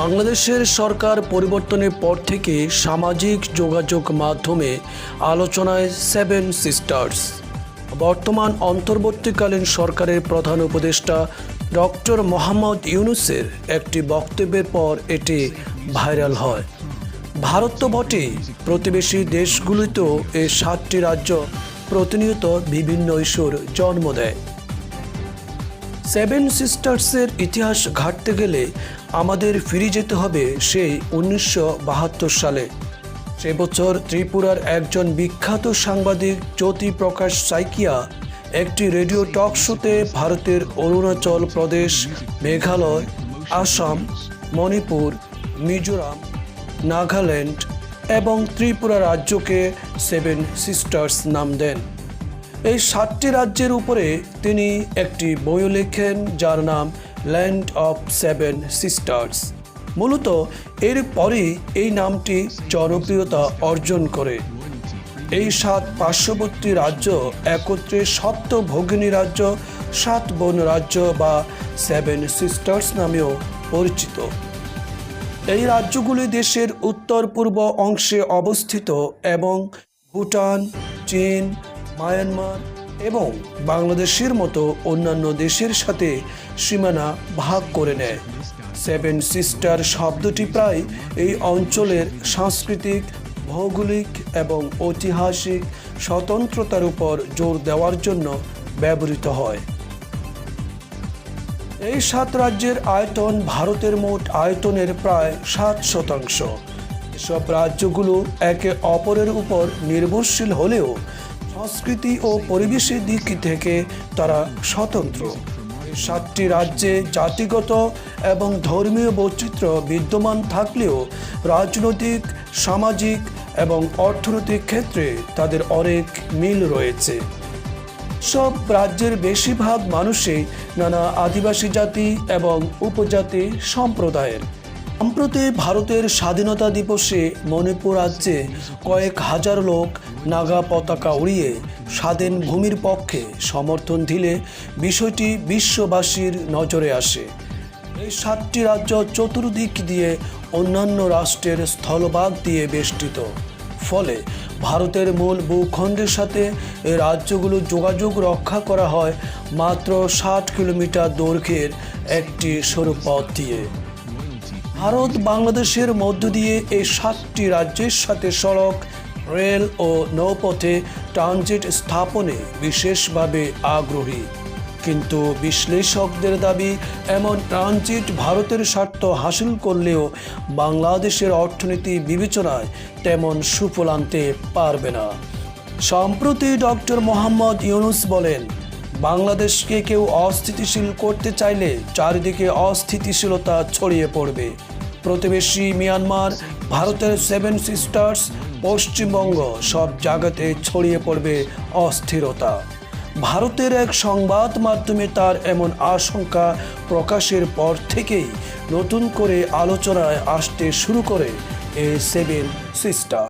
বাংলাদেশের সরকার পরিবর্তনের পর থেকে সামাজিক যোগাযোগ মাধ্যমে আলোচনায় সেভেন সিস্টার্স বর্তমান অন্তর্বর্তীকালীন সরকারের প্রধান উপদেষ্টা ডক্টর মোহাম্মদ ইউনুসের একটি বক্তব্যের পর এটি ভাইরাল হয়। ভারত তো বটেই, প্রতিবেশী দেশগুলিতেও এই সাতটি রাজ্য প্রতিনিয়ত বিভিন্ন ইস্যুর জন্ম দেয়। সেভেন সিস্টার্সের ইতিহাস ঘাটতে গেলে আমাদের ফিরে যেতে হবে সেই উনিশশো বাহাত্তর সালে। সে বছর ত্রিপুরার একজন বিখ্যাত সাংবাদিক জ্যোতি প্রকাশ সাইকিয়া একটি রেডিও টক শোতে ভারতের অরুণাচল প্রদেশ, মেঘালয়, আসাম, মণিপুর, মিজোরাম, নাগাল্যান্ড এবং ত্রিপুরা রাজ্যকে সেভেন সিস্টার্স নাম দেন। এই সাতটি রাজ্যের উপরে তিনি একটি বইও লেখেন, যার নাম ল্যান্ড অফ সেভেন সিস্টার্স। মূলত এর পরেই এই নামটি জনপ্রিয়তা অর্জন করে। এই সাত পার্শ্ববর্তী রাজ্য একত্রে সপ্ত ভগিনী রাজ্য, সাত বোন রাজ্য বা সেভেন সিস্টার্স নামেও পরিচিত। এই রাজ্যগুলি দেশের উত্তর পূর্ব অংশে অবস্থিত এবং ভুটান, চীন মায়ানমার এবং বাংলাদেশের মতো অন্যান্য দেশের সাথে সীমানা ভাগ করে নেয়। সেভেন সিস্টার শব্দটি প্রায় এই অঞ্চলের সাংস্কৃতিক, ভৌগোলিক এবং ঐতিহাসিক স্বতন্ত্রতার উপর জোর দেওয়ার জন্য ব্যবহৃত হয়। এই সাত রাজ্যের আয়তন ভারতের মোট আয়তনের প্রায় সাত শতাংশ। এসব রাজ্যগুলো একে অপরের উপর নির্ভরশীল হলেও সংস্কৃতি ও পরিবেশের দিক থেকে তারা স্বতন্ত্র। সাতটি রাজ্যে জাতিগত এবং ধর্মীয় বৈচিত্র্য বিদ্যমান থাকলেও রাজনৈতিক, সামাজিক এবং অর্থনৈতিক ক্ষেত্রে তাদের অনেক মিল রয়েছে। সব রাজ্যের বেশিরভাগ মানুষই নানা আদিবাসী জাতি এবং উপজাতি সম্প্রদায়ের। সম্প্রতি ভারতের স্বাধীনতা দিবসে মণিপুর রাজ্যে কয়েক হাজার লোক নাগা পতাকা উড়িয়ে স্বাধীন ভূমির পক্ষে সমর্থন দিলে বিষয়টি বিশ্ববাসীর নজরে আসে। এই সাতটি রাজ্য চতুর্দিক দিয়ে অন্যান্য রাষ্ট্রের স্থলভাগ দিয়ে বেষ্টিত। ফলে ভারতের মূল ভূখণ্ডের সাথে এই রাজ্যগুলো যোগাযোগ রক্ষা করা হয় মাত্র ষাট কিলোমিটার দৈর্ঘ্যের একটি সরু পথ দিয়ে। ভারত বাংলাদেশের মধ্য দিয়ে এই সাতটি রাজ্যের সাথে সড়ক, রেল ও নৌপথে ট্রানজিট স্থাপনে বিশেষভাবে আগ্রহী। কিন্তু বিশ্লেষকদের দাবি, এমন ট্রানজিট ভারতের স্বার্থ হাসিল করলেও বাংলাদেশের অর্থনীতি বিবেচনায় তেমন সুফল আনতে পারবে না। সম্প্রতি ডক্টর মোহাম্মদ ইউনুস বলেন বাংলাদেশকে কেউ অস্থিতিশীল করতে চাইলে চারিদিকে অস্থিতিশীলতা ছড়িয়ে পড়বে। প্রতিবেশী মিয়ানমার, ভারতের সেভেন সিস্টার্স পশ্চিমবঙ্গ সব জায়গাতে ছড়িয়ে পড়বে অস্থিরতা। ভারতের এক সংবাদ মাধ্যমে তার এমন আশঙ্কা প্রকাশের পর থেকেই নতুন করে আলোচনায় আসতে শুরু করে এই সেভেন সিস্টার